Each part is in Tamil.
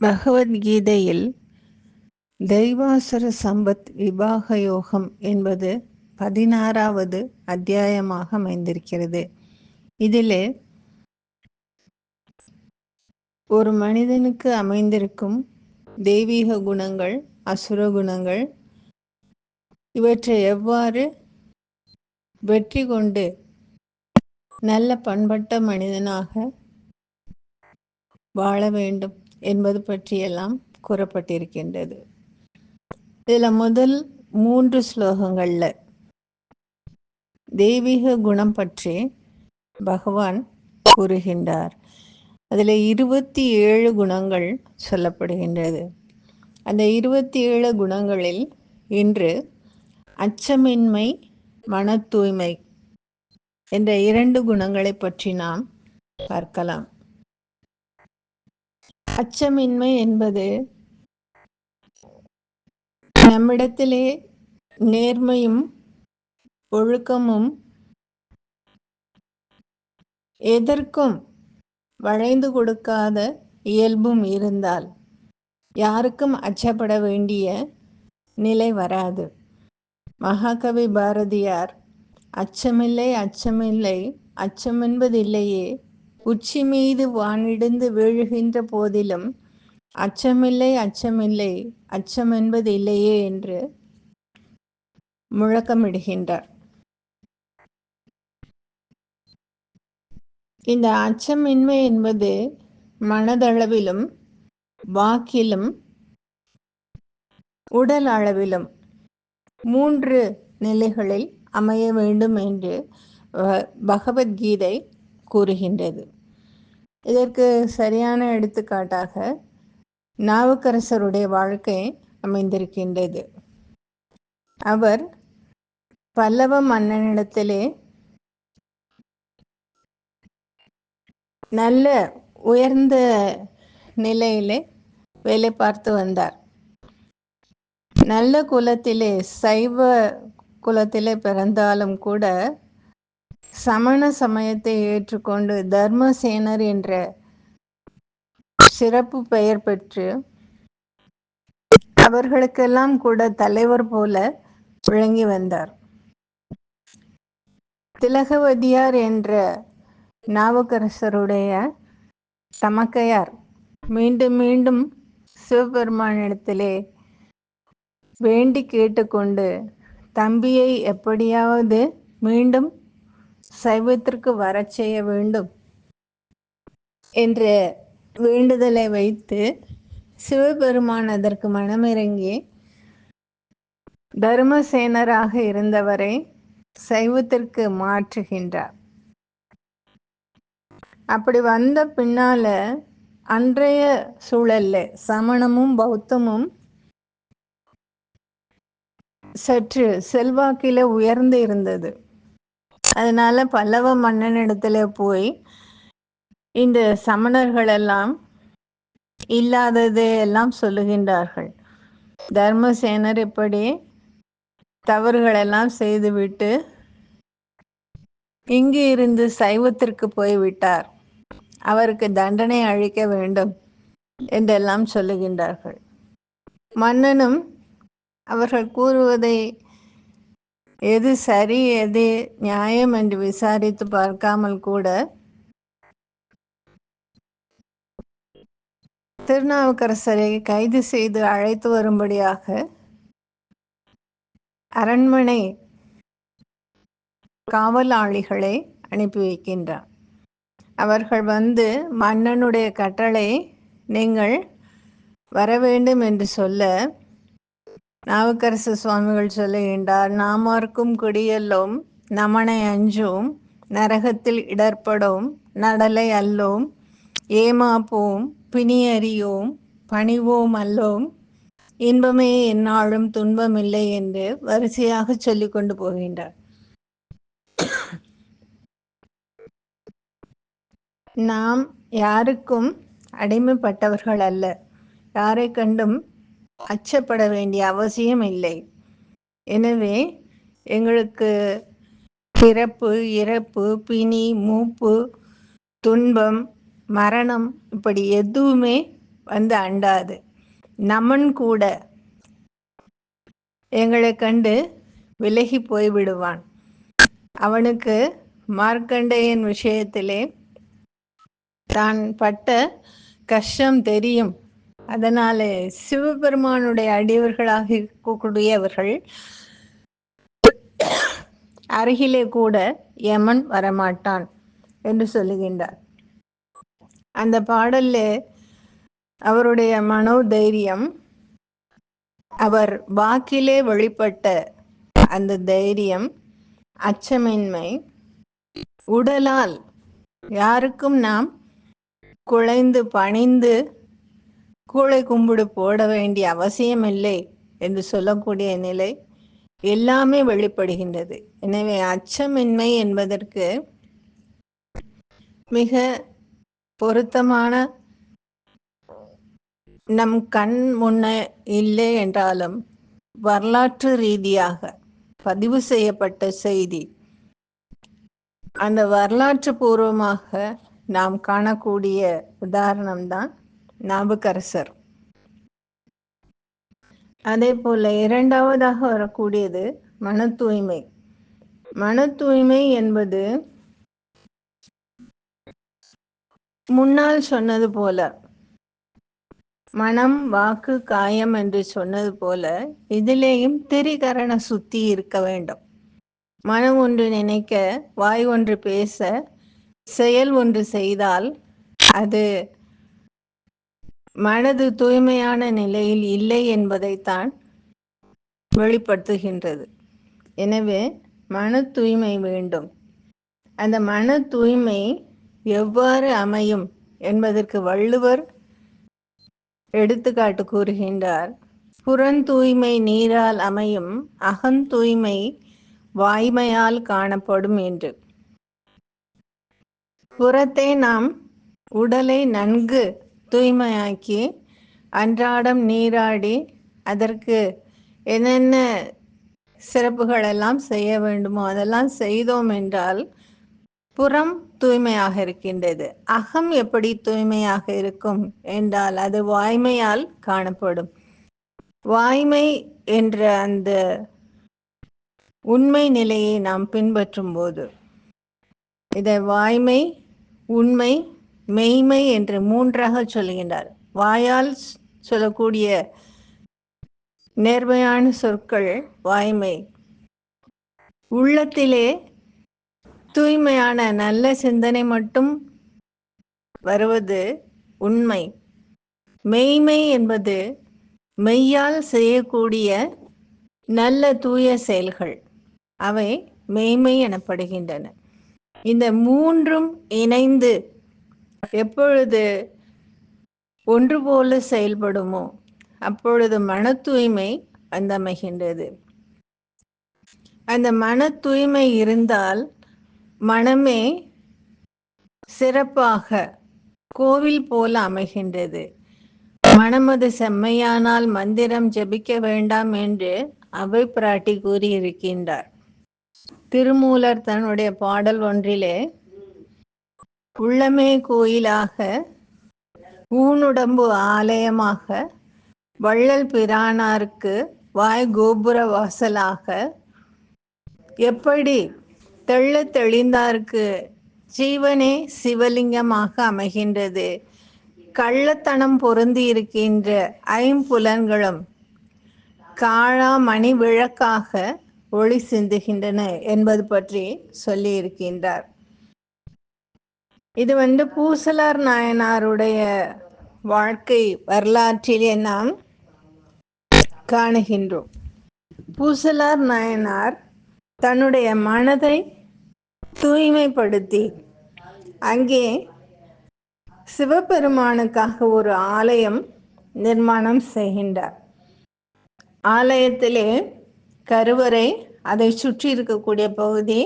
பகவத்கீதையில் தெய்வாசுர சம்பத் விவாக யோகம் என்பது பதினாறாவது அத்தியாயமாக அமைந்திருக்கிறது. இதிலே ஒரு மனிதனுக்கு அமைந்திருக்கும் தெய்வீக குணங்கள் அசுர குணங்கள் இவற்றை எவ்வாறு வெற்றி கொண்டு நல்ல பண்பட்ட மனிதனாக வாழ வேண்டும்? என்பது பற்றியெல்லாம் கூறப்பட்டிருக்கின்றது. இதில் முதல் மூன்று ஸ்லோகங்களில் தெய்வீக குணம் பற்றி பகவான் கூறுகின்றார். அதில் இருபத்தி ஏழு குணங்கள் சொல்லப்படுகின்றது. அந்த இருபத்தி ஏழு குணங்களில் இன்று அச்சமின்மை மன தூய்மை என்ற இரண்டு குணங்களை பற்றி நாம் பார்க்கலாம். அச்சமின்மை என்பது நம்மிடத்திலே நேர்மையும் ஒழுக்கமும் எதற்கும் வளைந்து கொடுக்காத இயல்பும் இருந்தால் யாருக்கும் அச்சப்பட வேண்டிய நிலை வராது. மகாகவி பாரதியார் அச்சமில்லை அச்சமில்லை அச்சமென்பதில்லையே உச்சி மீது வானிடிந்து வீழுகின்ற போதிலும் அச்சமில்லை அச்சமில்லை அச்சம் என்பது இல்லையே என்று முழக்கமிடுகின்றார். இந்த அச்சமின்மை என்பது மனதளவிலும் வாக்கிலும் உடல் அளவிலும் மூன்று நிலைகளில் அமைய வேண்டும் என்று பகவத்கீதை கூறுகின்றது. இதற்கு சரியான எடுத்துக்காட்டாக நாவுக்கரசருடைய வாழ்க்கை அமைந்திருக்கின்றது. அவர் பல்லவ மன்னனிடத்திலே நல்ல உயர்ந்த நிலையிலே வேலை பார்த்து வந்தார். நல்ல குலத்திலே சைவ குலத்திலே பிறந்தாலும் கூட சமண சமயத்தை ஏற்றுக்கொண்டு தர்மசேனர் என்ற சிறப்பு பெயர் பெற்று அவர்களுக்கெல்லாம் கூட தலைவர் போல விளங்கி வந்தார். திலகவதியார் என்ற நாவுக்கரசருடைய தமக்கையார் மீண்டும் மீண்டும் சிவபெருமானிடத்திலே வேண்டி கேட்டுக்கொண்டு தம்பியை எப்படியாவது மீண்டும் சைவத்திற்கு வரச் செய்ய வேண்டும் என்ற வேண்டுதலை வைத்து சிவபெருமான் அதற்கு மனமிறங்கி தர்மசேனராக இருந்தவரை சைவத்திற்கு மாற்றுகின்றார். அப்படி வந்த பின்னால அன்றைய சூழல்ல சமணமும் பௌத்தமும் சற்று செல்வாக்கில உயர்ந்து இருந்தது. அதனால பல்லவ மன்னனிடத்துல போய் இந்த சமணர்கள் எல்லாம் இல்லாததை எல்லாம் சொல்லுகின்றார்கள். தர்மசேனர் இப்படி தவறுகளெல்லாம் செய்துவிட்டு இங்கு இருந்து சைவத்திற்கு போய்விட்டார். அவருக்கு தண்டனை அழிக்க வேண்டும் என்றெல்லாம் சொல்லுகின்றார்கள். மன்னனும் அவர்கள் கூறுவதை எது சரி எது நியாயம் என்று விசாரித்து பார்க்காமல் கூட திருநாவுக்கரசரை கைது செய்து அழைத்து வரும்படியாக அரண்மனை காவலாளிகளை அனுப்பி வைக்கின்றார் அவர்கள் வந்து மன்னனுடைய கட்டளை நீங்கள் வர வேண்டும் என்று சொல்ல நாவுக்கரசு சுவாமிகள் சொல்லுகின்றார் நாமார்க்கும் குடியல்லோம் நமனை அஞ்சோம் நரகத்தில் இடர்படும் நடலை அல்லோம் ஏமாப்போம் பிணியறியோம் பணிவோம் அல்லோம். இன்பமே என்னாலும் துன்பமில்லை என்று வரிசையாக சொல்லிக் கொண்டு போகின்றார். நாம் யாருக்கும் அடிமைப்பட்டவர்கள் அல்ல. யாரை கண்டும் அச்சப்பட வேண்டிய அவசியம் இல்லை. எனவே எங்களுக்கு பிறப்பு இறப்பு பிணி மூப்பு துன்பம் மரணம் இப்படி எதுவுமே வந்து அண்டாது. நமன் கூட எங்களை கண்டு விலகி போய் விடுவான். அவனுக்கு மார்க்கண்டேயன் விஷயத்திலே தான் பட்ட கஷ்டம் தெரியும். அதனாலே சிவபெருமானுடைய அடியவர்களாக இருக்கக்கூடியவர்கள் அருகிலே கூட யமன் வரமாட்டான் என்று சொல்லுகின்றார். அந்த பாடல்ல அவருடைய மனோதைரியம் அவர் வாக்கிலே வெளிப்பட்ட அந்த தைரியம் அச்சமின்மை உடலால் யாருக்கும் நாம் குழைந்து பணிந்து கூளை கும்பிடு போட வேண்டிய அவசியமில்லை என்று சொல்லக்கூடிய நிலை எல்லாமே வெளிப்படுகின்றது. எனவே அச்சமின்மை என்பதற்கு மிக பொருத்தமான நம் கண் முன்ன இல்லை என்றாலும் வரலாற்று ரீதியாக பதிவு செய்யப்பட்ட செய்தி. அந்த வரலாற்று பூர்வமாக நாம் காணக்கூடிய உதாரணம்தான் நாபுக்கரசர் அதே போல இரண்டாவதாக வரக்கூடியது மன தூய்மை. மன தூய்மை என்பது முன்னால் சொன்னது போல மனம் வாக்கு காயம் என்று சொன்னது போல இதிலேயும் திரிகரண சுத்தி இருக்க வேண்டும். மனம் ஒன்று நினைக்க வாய் ஒன்று பேச செயல் ஒன்று செய்தால் அது மனது தூய்மையான நிலையில் இல்லை என்பதைத்தான் வெளிப்படுத்துகின்றது. எனவே மன தூய்மை வேண்டும். அந்த மன தூய்மை எவ்வாறு அமையும் என்பதற்கு வள்ளுவர் எடுத்துக்காட்டு கூறுகின்றார். புறந்தூய்மை நீரால் அமையும் அகந்தூய்மை வாய்மையால் காணப்படும் என்று. புறத்தை நாம் உடலை நன்கு தூய்மையாக்கி அன்றாடம் நீராடி அதற்கு என்னென்ன சிறப்புகள் எல்லாம் செய்ய வேண்டுமோ அதெல்லாம் செய்தோம் என்றால் புறம் தூய்மையாக இருக்கின்றது. அகம் எப்படி தூய்மையாக இருக்கும் என்றால் அது வாய்மையால் காணப்படும். வாய்மை என்ற அந்த உண்மை நிலையை நாம் பின்பற்றும் போது இதை வாய்மை உண்மை மெய்மை என்று மூன்றாக சொல்லுகின்றார். வாயால் சொல்லக்கூடிய நேர்மையான சொற்கள் வாய்மை. உள்ளத்திலே தூய்மையான நல்ல சிந்தனை மட்டும் வருவது உண்மை. மெய்மை என்பது மெய்யால் செய்யக்கூடிய நல்ல தூய செயல்கள். அவை மெய்மை எனப்படுகின்றன. இந்த மூன்றும் இணைந்து எப்பொழுது ஒன்று போல செயல்படுமோ அப்பொழுது மன தூய்மை வந்தமைகின்றது அந்த மன தூய்மை இருந்தால் மனமே சிறப்பாக கோவில் போல அமைகின்றது. மனமது செம்மையானால் மந்திரம் ஜெபிக்க வேண்டாம் என்று அவை பிராட்டி கூறியிருக்கின்றார். திருமூலர் தன்னுடைய பாடல் ஒன்றிலே உள்ளமே கோயிலாக ஊனுடம்பு ஆலயமாக வள்ளல் பிரானாருக்கு வாய் கோபுர வாசலாக எப்படி தெள்ள தெளிந்தார்க்கு ஜீவனே சிவலிங்கமாக அமைகின்றது. கள்ளத்தனம் பொருந்தி இருக்கின்ற ஐம்புலன்களும் காழா மணி விளக்காக ஒளி சிந்துகின்றன என்பது பற்றி சொல்லியிருக்கின்றார். இது வந்து பூசலார் நாயனாருடைய வாழ்க்கை வரலாற்றிலே நாம் காணுகின்றோம். பூசலார் நாயனார் தன்னுடைய மனதை தூய்மைப்படுத்தி அங்கே சிவபெருமானுக்காக ஒரு ஆலயம் நிர்மாணம் செய்கின்றார். ஆலயத்திலே கருவறை அதை சுற்றி இருக்கக்கூடிய பகுதி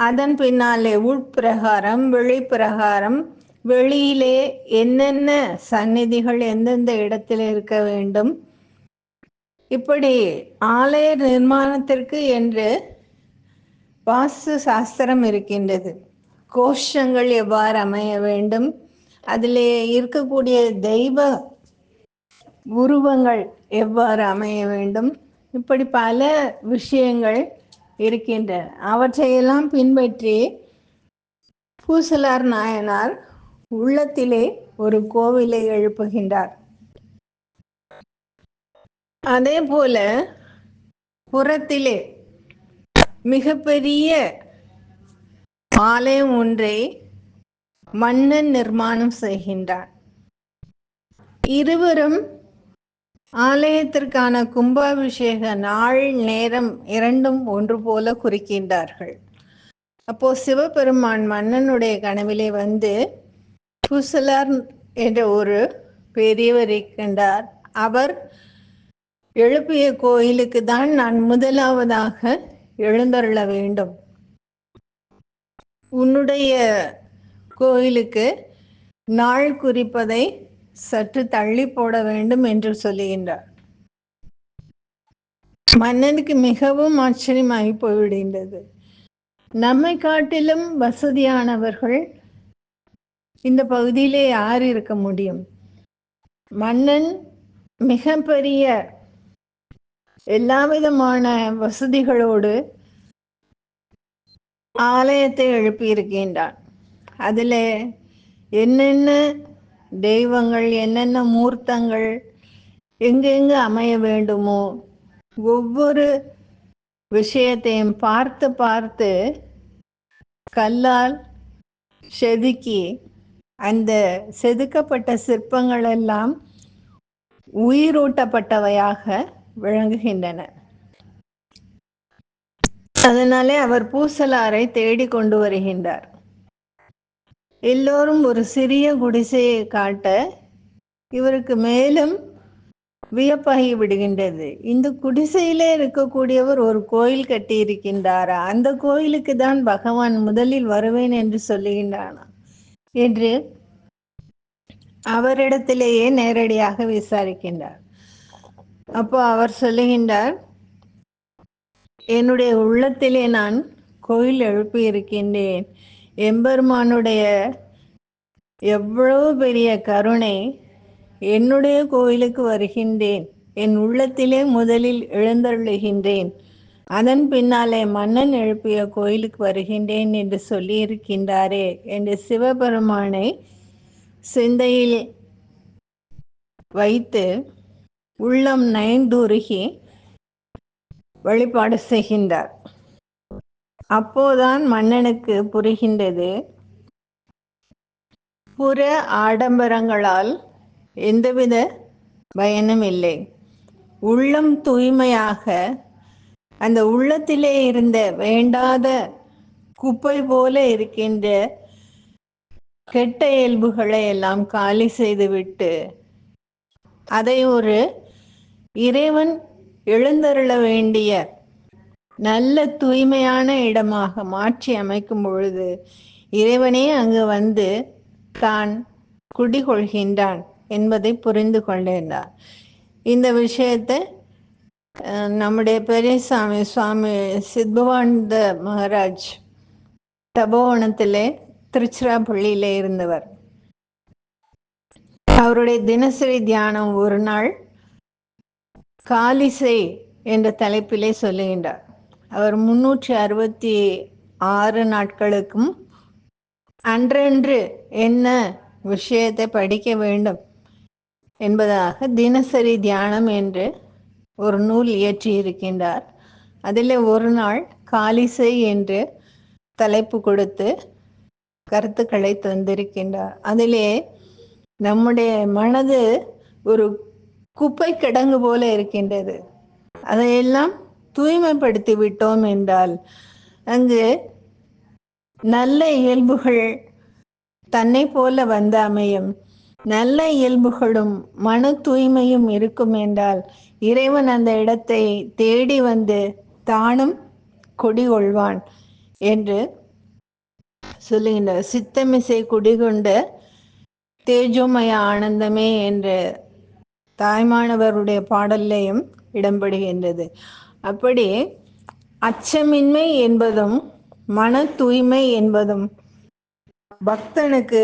அதன் பின்னாலே உட்பிரகாரம் வெளிப்பிரகாரம் வெளியிலே என்னென்ன சந்நிதிகள் எந்தெந்த இடத்தில் இருக்க வேண்டும். இப்படி ஆலய நிர்மாணத்திற்கு என்று வாஸ்து சாஸ்திரம் இருக்கின்றது. கோஷங்கள் எவ்வாறு அமைய வேண்டும்? அதிலே இருக்கக்கூடிய தெய்வ உருவங்கள் எவ்வாறு அமைய வேண்டும்? இப்படி பல விஷயங்கள் இருக்கின்றன அவற்றையெல்லாம் பின்பற்றி பூசலார் நாயனார் உள்ளத்திலே ஒரு கோவிலை எழுப்புகின்றார். அதே போல புறத்திலே மிகப்பெரிய ஆலயம் ஒன்றை மன்னன் நிர்மாணம் செய்கின்றார் இருவரும் ஆலயத்திற்கான கும்பாபிஷேக நாள் நேரம் இரண்டும் ஒன்று போல குறிக்கின்றார்கள். அப்போ சிவபெருமான் மன்னனுடைய கனவிலே வந்து புசலர் என்ற ஒரு பெரியவர் இருக்கின்றார். அவர் எழுப்பிய கோயிலுக்கு தான் நான் முதலாவதாக எழுந்தருள வேண்டும். உன்னுடைய கோயிலுக்கு நாள் குறிப்பதை சற்று தள்ளி போட வேண்டும் என்று சொல்லுகின்றார். மன்னனுக்கு மிகவும் ஆச்சரியமாகி போய்விடுகின்றது. நம்மை காட்டிலும் வசதியானவர்கள் இந்த பகுதியிலே யார் இருக்க முடியும்? மன்னன் மிக பெரிய எல்லா விதமான வசதிகளோடு ஆலயத்தை எழுப்பியிருக்கின்றான். அதில் என்னென்ன தெய்வங்கள் என்னென்ன மூர்த்தங்கள் எங்கெங்கு அமைய வேண்டுமோ ஒவ்வொரு விஷயத்தையும் பார்த்து பார்த்து கல்லால் செதுக்கி அந்த செதுக்கப்பட்ட சிற்பங்கள் எல்லாம் உயிரூட்டப்பட்டவையாக விளங்குகின்றன. அதனாலே அவர் பூசலாரை தேடி கொண்டு வருகின்றார். எல்லோரும் ஒரு சிறிய குடிசையை காட்ட இவருக்கு மேலும் வியப்பாகி விடுகின்றது. இந்த குடிசையிலே இருக்கக்கூடியவர் ஒரு கோயில் கட்டி இருக்கின்றாரா அந்த கோயிலுக்கு தான் பகவான் முதலில் வருவேன் என்று சொல்லுகின்றானா? என்று அவரிடத்திலேயே நேரடியாக விசாரிக்கின்றார். அப்போ அவர் சொல்லுகின்றார் என்னுடைய உள்ளத்திலே நான் கோயில் எழுப்பியிருக்கின்றேன். எம்பெருமானுடைய எவ்வளவு பெரிய கருணை என்னுடைய கோயிலுக்கு வருகின்றேன் என் உள்ளத்திலே முதலில் எழுந்தருளுகின்றேன். அதன் பின்னாலே மன்னன் எழுப்பிய கோயிலுக்கு வருகின்றேன் என்று சொல்லி இருக்கின்றாரே என்று சிவபெருமானை சிந்தையில் வைத்து உள்ளம் நயந்தூருகி வழிபாடு செய்கின்றார். அப்போதான் மன்னனுக்கு புரிகின்றது. புற ஆடம்பரங்களால் எந்தவித பயனும் இல்லை உள்ளம் தூய்மையாக அந்த உள்ளத்திலே இருந்த வேண்டாத குப்பை போல இருக்கின்ற கெட்ட இயல்புகளை எல்லாம் காலி செய்துவிட்டு அதை ஒரு இறைவன் எழுந்தருள வேண்டிய நல்ல தூய்மையான இடமாக மாற்றி அமைக்கும் பொழுது இறைவனே அங்கு வந்து தான் குடிகொள்கின்றான் என்பதை புரிந்து கொண்டிருந்தார். இந்த விஷயத்தை நம்முடைய பெரியசாமி சுவாமி சித்பவானந்த மகாராஜ் தபோவனத்திலே திருச்சிராப்பள்ளியிலே இருந்தவர். அவருடைய தினசரி தியானம் ஒரு நாள் காலிசை என்ற தலைப்பிலே சொல்லுகின்றார். அவர் முன்னூற்றி அறுபத்தி ஆறு நாட்களுக்கும் அன்றன்று என்ன விஷயத்தை படிக்க வேண்டும் என்பதாக தினசரி தியானம் என்று ஒரு நூல் இயற்றி இருக்கின்றார் அதில் ஒரு நாள் காலிசை என்று தலைப்பு கொடுத்து கருத்துக்களை தந்திருக்கின்றார். அதிலே நம்முடைய மனது ஒரு குப்பை கிடங்கு போல இருக்கின்றது. அதையெல்லாம் தூய்மைப்படுத்தி விட்டோம் என்றால் அங்கு நல்ல இயல்புகள் தன்னை போல வந்து அமையும். நல்ல இயல்புகளும் மன தூய்மையும் இருக்கும் என்றால் இறைவன் அந்த இடத்தை தேடி வந்து தானும் குடிகொள்வான் என்று சொல்லுகின்ற சித்தமிசை குடிகொண்ட தேஜோமய ஆனந்தமே என்று தாய்மானவருடைய பாடல்லையும் இடம்படுகின்றது அப்படி அச்சமின்மை என்பதும் மன தூய்மை என்பதும் பக்தனுக்கு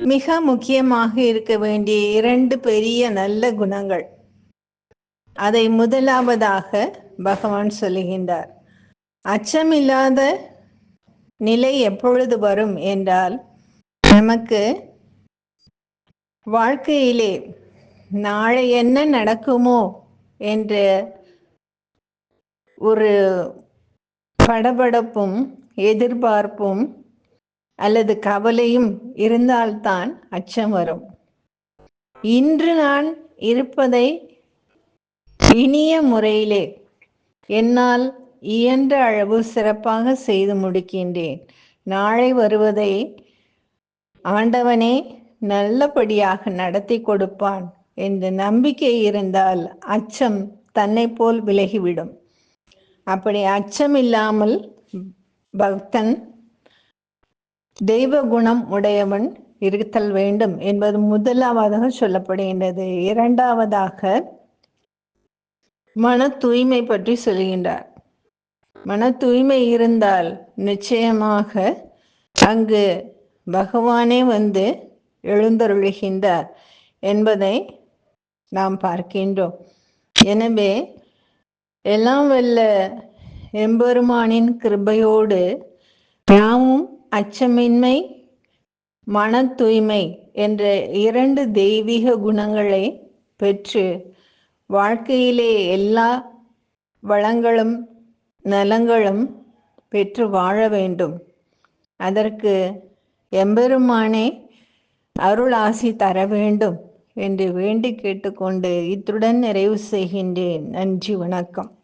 மிக முக்கியமாக இருக்க வேண்டிய இரண்டு பெரிய நல்ல குணங்கள். அதை முதலாவதாக பகவான் சொல்லுகின்றார். அச்சமில்லாத நிலை எப்பொழுது வரும் என்றால் நமக்கு வாழ்க்கையிலே நாளை என்ன நடக்குமோ என்ற ஒரு படபடப்பும் எதிர்பார்ப்பும் அல்லது கவலையும் இருந்தால்தான் அச்சம் வரும். இன்று நான் இருப்பதை இனிய முறையிலே என்னால் இயன்ற அளவு சிறப்பாக செய்து முடிக்கின்றேன். நாளை வருவதை ஆண்டவனே நல்லபடியாக நடத்தி கொடுப்பான். என்ற நம்பிக்கை இருந்தால் அச்சம் தன்னை போல் விலகிவிடும். அப்படி அச்சம் இல்லாமல் பக்தன் தெய்வ குணம் உடையவன் இருத்தல் வேண்டும் என்பது முதலாவதாக சொல்லப்படுகின்றது. இரண்டாவதாக மன தூய்மை பற்றி சொல்கின்றார். மன தூய்மை இருந்தால் நிச்சயமாக அங்கு பகவானே வந்து எழுந்தருளுகின்றார் என்பதை நாம் பார்க்கின்றோம். எனவே எல்லாம் வல்ல எம்பெருமானின் கிருபையோடு நாமும் அச்சமின்மை மன தூய்மை என்ற இரண்டு தெய்வீக குணங்களை பெற்று வாழ்க்கையிலே எல்லா வளங்களும் நலங்களும் பெற்று வாழ வேண்டும். அதற்கு எம்பெருமானே அருள் ஆசி தர வேண்டும். என்று வேண்டி கேட்டுக்கொண்டு இத்துடன் நிறைவு செய்கின்றேன். நன்றி வணக்கம்.